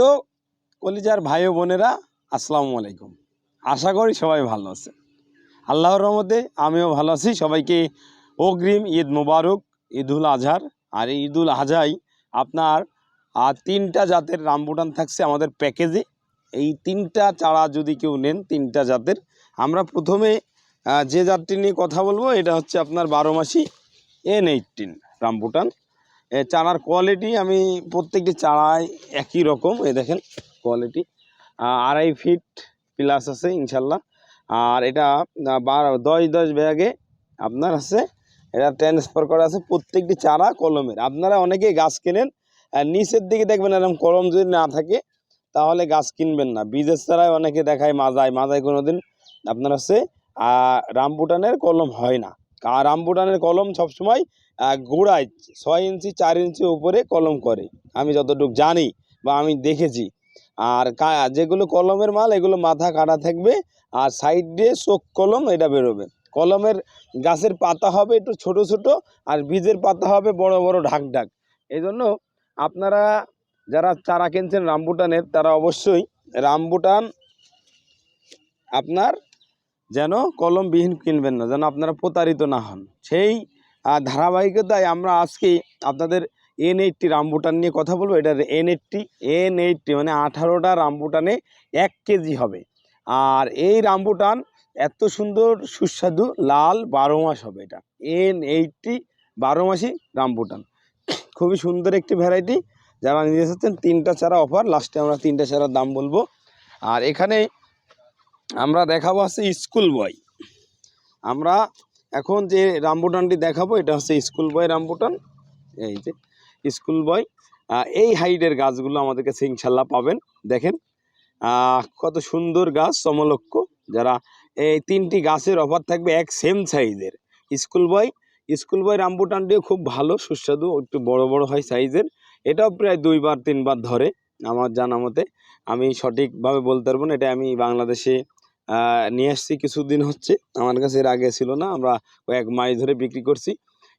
তো কলিজার ভাই বোনেরা, আসসালামু আলাইকুম। আশা করি সবাই ভালো আছে আল্লাহর রহমতে আমিও ভালো আছি। সবাইকে অগ্রিম ঈদ মোবারক, ঈদুল আজহার। আর ঈদুল আজহাই আপনার তিনটা জাতের রামবুটান থাকছে আমাদের প্যাকেজে। এই তিনটা চারা যদি কেউ নেন, তিনটা জাতের, আমরা প্রথমে যে জাতটি নিয়ে কথা বলব, এটা হচ্ছে আপনার বারো মাসি এন এইটিন রামবুটান। চারার কোয়ালিটি আমি প্রত্যেকটি চারায় একই রকম এ দেখেন কোয়ালিটি আড়াই ফিট প্লাস আছে ইনশাল্লাহ। আর এটা বারো দশ দশ ব্যাগে আপনার আছে এটা ট্রান্সফার করা আছে প্রত্যেকটি চারা কলমের। আপনারা অনেকে গাছ কেনেন নিচের দিকে দেখবেন এরকম কলম যদি না থাকে তাহলে গাছ কিনবেন না। বীজের চারায় অনেকে দেখায় মাজায় মাজায় কোনো দিন আপনার হচ্ছে আহ, রামবুটানের কলম হয় না। আর রামবুটানের কলম সবসময় গোড়ায় ছয় ইঞ্চি, চার ইঞ্চি উপরে কলম করে। আমি যতটুকু জানি বা আমি দেখেছি। আর যেগুলো কলমের মাল, এগুলো মাথা কাটা থাকবে আর সাইড দিয়ে চোখ কলম, এটা বেরোবে। কলমের গাছের পাতা হবে একটু ছোট ছোট আর বীজের পাতা হবে বড় বড় ঢাক ঢাক। এই জন্য আপনারা যারা চারা কিনছেন রামবুটানের, তারা অবশ্যই রামবুটান আপনার যেন কলমবিহীন কিনবেন না, যেন আপনারা প্রতারিত না হন। সেই ধারাবাহিকতায় আমরা আজকে আপনাদের এন এইটটি রামবুটান নিয়ে কথা বলব। এটার এন এইটটি এন এইটটি মানে আঠারোটা রামবুটানে এক কেজি হবে। আর এই রামবুটান এত সুন্দর, সুস্বাদু, লাল বারো মাস হবে এটা। এন এইটটি বারো মাসি রামবুটান খুবই সুন্দর একটি ভ্যারাইটি যারা নিয়ে এসেছেন, তিনটা চারা অফার লাস্টে আমরা তিনটা চারার দাম বলব। আর এখানে আমরা দেখাবো আছে স্কুল বয় আমরা এখন যে রামবুটানটি দেখাবো, এটা হচ্ছে স্কুল বয় রামবুটান এই যে স্কুল বয় এই হাইটের গাছগুলো আমাদের কাছে ইনশাল্লাহ পাবেন। দেখেন কত সুন্দর গাছ, সমলক্ষ। যারা এই তিনটি গাছের অফার থাকবে এক সেম সাইজের স্কুল বয় স্কুল বয় রামবুটানটিও খুব ভালো, সুস্বাদু, একটু বড় বড় হয় সাইজের এটাও প্রায় দুইবার, তিনবার ধরে। আমার জানা মতে আমি সঠিকভাবে বলতে পারব না, এটা আমি বাংলাদেশে নিয়ে আসছি কিছুদিন হচ্ছে। আমার কাছে এর আগে ছিল না আমরা কয়েক মাস ধরে বিক্রি করছি।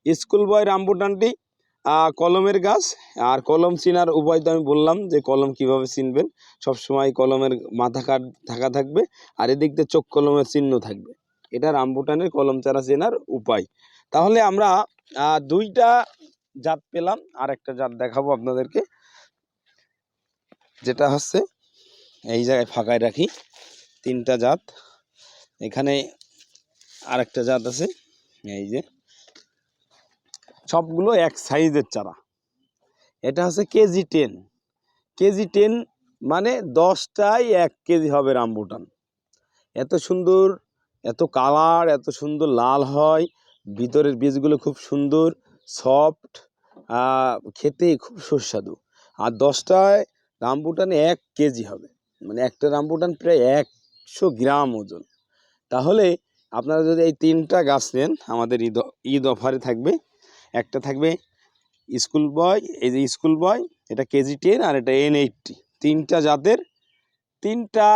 স্কুল বয় রামবুটানটি আহ, কলমের গাছ আর কলম চিনার উপায় তো আমি বললাম যে কলম কীভাবে চিনবেন। সবসময় কলমের মাথা কাট থাকা থাকবে আর এদিক দিয়ে চোখ কলমের চিহ্ন থাকবে। এটা রামবুটানের কলম চারা চেনার উপায়। তাহলে আমরা দুইটা জাত পেলাম আর একটা জাত দেখাবো আপনাদেরকে। যেটা হচ্ছে এই জায়গায় ফাঁকায় রাখি। তিনটা জাত। এখানে আরেকটা জাত আছে, এই যে। সবগুলো এক সাইজের চারা। এটা হচ্ছে কেজি টেন। কেজি টেন মানে দশটায় এক কেজি হবে রামবুটান। এত সুন্দর, এত কালার, এত সুন্দর লাল হয়। ভিতরের বীজগুলো খুব সুন্দর, সফট খেতে খুব সুস্বাদু। আর দশটায় রামবুটানে এক কেজি হবে। মানে একটা রামবুটান প্রায় একশো গ্রাম ওজন। তাহলে আপনারা যদি এই তিনটা গাছ নেন, আমাদের ঈদ ঈদ অফারে থাকবে। একটা থাকবে স্কুল বয়, এই যে স্কুল বয়, এটা কেজি টেন আর এটা এন এইটটি। তিনটা জাতের, তিনটা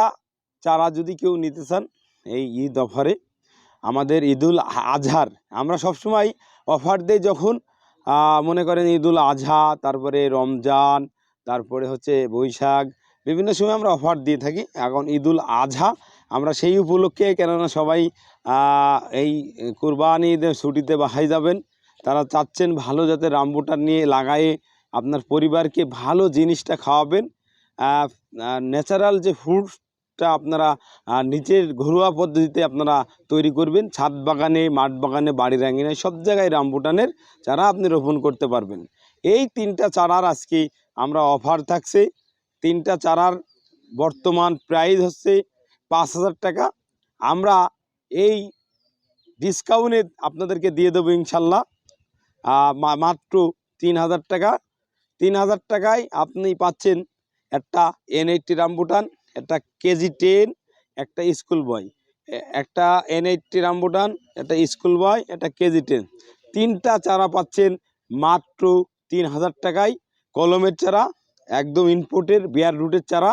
চারা যদি কেউ নিতে চান এই ঈদ অফারে, আমাদের ঈদুল আজহার, আমরা সবসময় অফার দেই যখন মনে করেন ঈদুল আজহা, তারপরে রমজান, তারপরে হচ্ছে বৈশাখ বিভিন্ন সময় আমরা অফার দিয়ে থাকি। এখন ঈদুল আজহা আমরা সেই উপলক্ষে কেননা সবাই এই কুরবানি ছুটিতে বাহাই যাবেন। তারা চাচ্ছেন ভালো যাতে রামবুটান নিয়ে লাগায়ে আপনার পরিবারকে ভালো জিনিসটা খাওয়াবেন। ন্যাচারাল যে ফুডটা আপনারা নিজের ঘরোয়া পদ্ধতিতে আপনারা তৈরি করবেন। ছাদ বাগানে, মাঠ বাগানে, বাড়ির আঙিনায় সব জায়গায় রামবুটানের চারা আপনি রোপণ করতে পারবেন। এই তিনটা চারার আজকে আমরা অফার থাকছে। তিনটা চারার বর্তমান প্রাইস হচ্ছে পাঁচ হাজার টাকা। আমরা এই ডিসকাউন্টে আপনাদেরকে দিয়ে দেবো ইনশাল্লাহ। মাত্র তিন হাজার টাকা। তিন হাজার টাকায় আপনি পাচ্ছেন একটা এন এইটটি রামবুটান একটা কেজি টেন একটা স্কুল বয় একটা এন এইটটি রামবুটান একটা স্কুল বয় একটা কেজি টেন তিনটা চারা পাচ্ছেন মাত্র তিন হাজার টাকায়। কলমের চারা একদম ইনপুটের বিয়ার রুটের চারা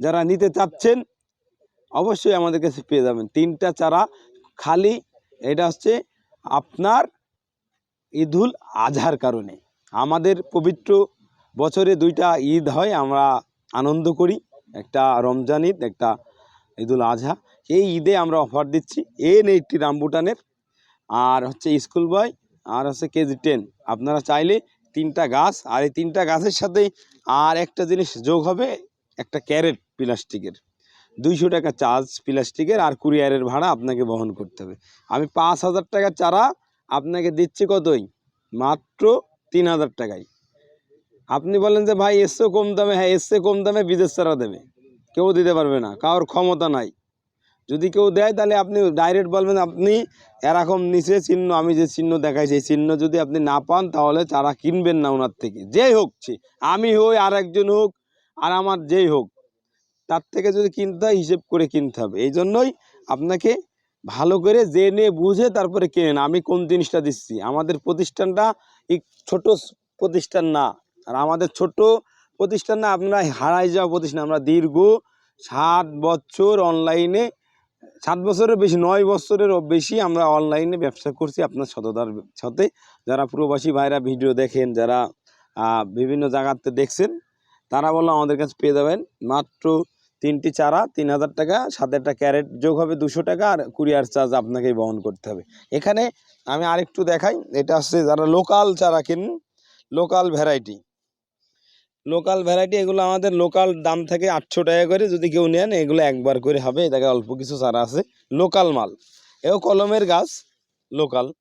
যারা নিতে চাচ্ছেন, অবশ্যই আমাদের কাছে পেয়ে যাবেন। তিনটা চারা খালি, এটা হচ্ছে আপনার ঈদুল আজহার কারণে। আমাদের পবিত্র বছরে দুইটা ঈদ হয়, আমরা আনন্দ করি। একটা রমজান ঈদ, একটা ঈদুল আজহা। এই ঈদে আমরা অফার দিচ্ছি এন এইটটি রামবুটানের, আর হচ্ছে স্কুল বয়, আর হচ্ছে কেজি টেন আপনারা চাইলে তিনটা গাছ, আর এই তিনটা গাছের সাথেই আর একটা জিনিস যোগ হবে, একটা ক্যারেট প্লাস্টিকের। দুইশো টাকা চার্জ প্লাস্টিকের, আর কুরিয়ারের ভাড়া আপনাকে বহন করতে হবে। আমি পাঁচ হাজার টাকা চারা আপনাকে দিচ্ছি কতই? মাত্র তিন হাজার টাকায় আপনি বলেন যে, ভাই এসছে কম দামে। হ্যাঁ এসছে কম দামে বিদেশ চারা দেবে। কেউ দিতে পারবে না, কারোর ক্ষমতা নাই। যদি কেউ দেয়, তাহলে আপনি ডাইরেক্ট বলবেন, আপনি এরকম নিচে চিহ্ন, আমি যে চিহ্ন দেখাই সেই চিহ্ন যদি আপনি না পান, তাহলে চারা কিনবেন না ওনার থেকে। যেই হোক আমি হই আর একজন হোক, আর আমার যেই হোক, তার থেকে যদি কিনতে হয়, হিসেব করে কিনতে হবে। এই জন্যই আপনাকে ভালো করে জেনে বুঝে তারপরে কেনেন, আমি কোন জিনিসটা দিচ্ছি। আমাদের প্রতিষ্ঠানটা ছোট প্রতিষ্ঠান না, আর আমাদের ছোট প্রতিষ্ঠান না, আপনারা হারাই যাওয়া প্রতিষ্ঠান। আমরা দীর্ঘ সাত বছর অনলাইনে সাত বছরের বেশি, নয় বছরেরও বেশি আমরা অনলাইনে ব্যবসা করছি আপনার সততার সাথে। যারা প্রবাসী ভাইরা ভিডিও দেখেন, যারা বিভিন্ন জায়গাতে দেখছেন, তারা বলল আমাদের কাছে পেয়ে যাবেন মাত্র তিনটি চারা, তিন হাজার টাকা একটা ক্যারেট যোগ হবে দুশো টাকা আর কুরিয়ার চার্জ আপনাকেই বহন করতে হবে। এখানে আমি আরেকটু দেখাই, এটা হচ্ছে যারা লোকাল চারা কিনুন লোকাল ভ্যারাইটি লোকাল ভ্যারাইটি এগুলো আমাদের লোকাল দাম থাকে আটশো টাকা করে যদি কেউ নেন, এগুলো একবার করে হবে, এটাকে অল্প কিছু চারা আছে। লোকাল মাল। এও কলমের গাছ লোকাল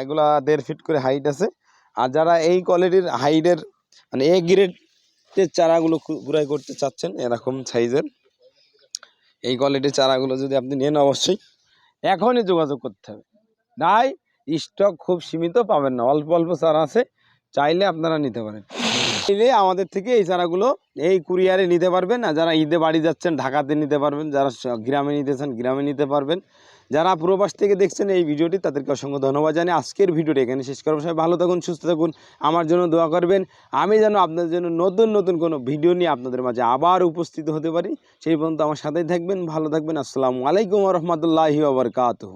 এগুলা দেড় ফিট করে হাইট আছে। আর যারা এই কোয়ালিটির হাইটের মানে এ গ্রেডের চারাগুলো কু- কুড়াই করতে চাচ্ছেন, এরকম সাইজের এই কোয়ালিটির চারাগুলো যদি আপনি নেন অবশ্যই। এখনই যোগাযোগ করতে হবে। তাই স্টক খুব সীমিত পাবেন না, অল্প অল্প চারা আছে, চাইলে আপনারা নিতে পারেন। চাইলে আমাদের থেকে এই চারাগুলো এই কুরিয়ারে নিতে পারবেন। আর যারা ঈদে বাড়ি যাচ্ছেন, ঢাকাতে নিতে পারবেন, যারা গ্রামে নিতে চান, গ্রামে নিতে পারবেন। যারা প্রবাস থেকে দেখছেন এই ভিডিওটি, তাদেরকে অসংখ্য ধন্যবাদ জানি আজকের ভিডিওটি এখানে শেষ করব। সবাই ভালো থাকুন, সুস্থ থাকুন, আমার জন্য দোয়া করবেন। আমি যেন আপনাদের জন্য নতুন নতুন কোনো ভিডিও নিয়ে আপনাদের মাঝে আবার উপস্থিত হতে পারি। সেই পর্যন্ত আমার সাথেই থাকবেন, ভালো থাকবেন। আসসালামু আলাইকুম রহমতুল্লাহি আবরকাতহ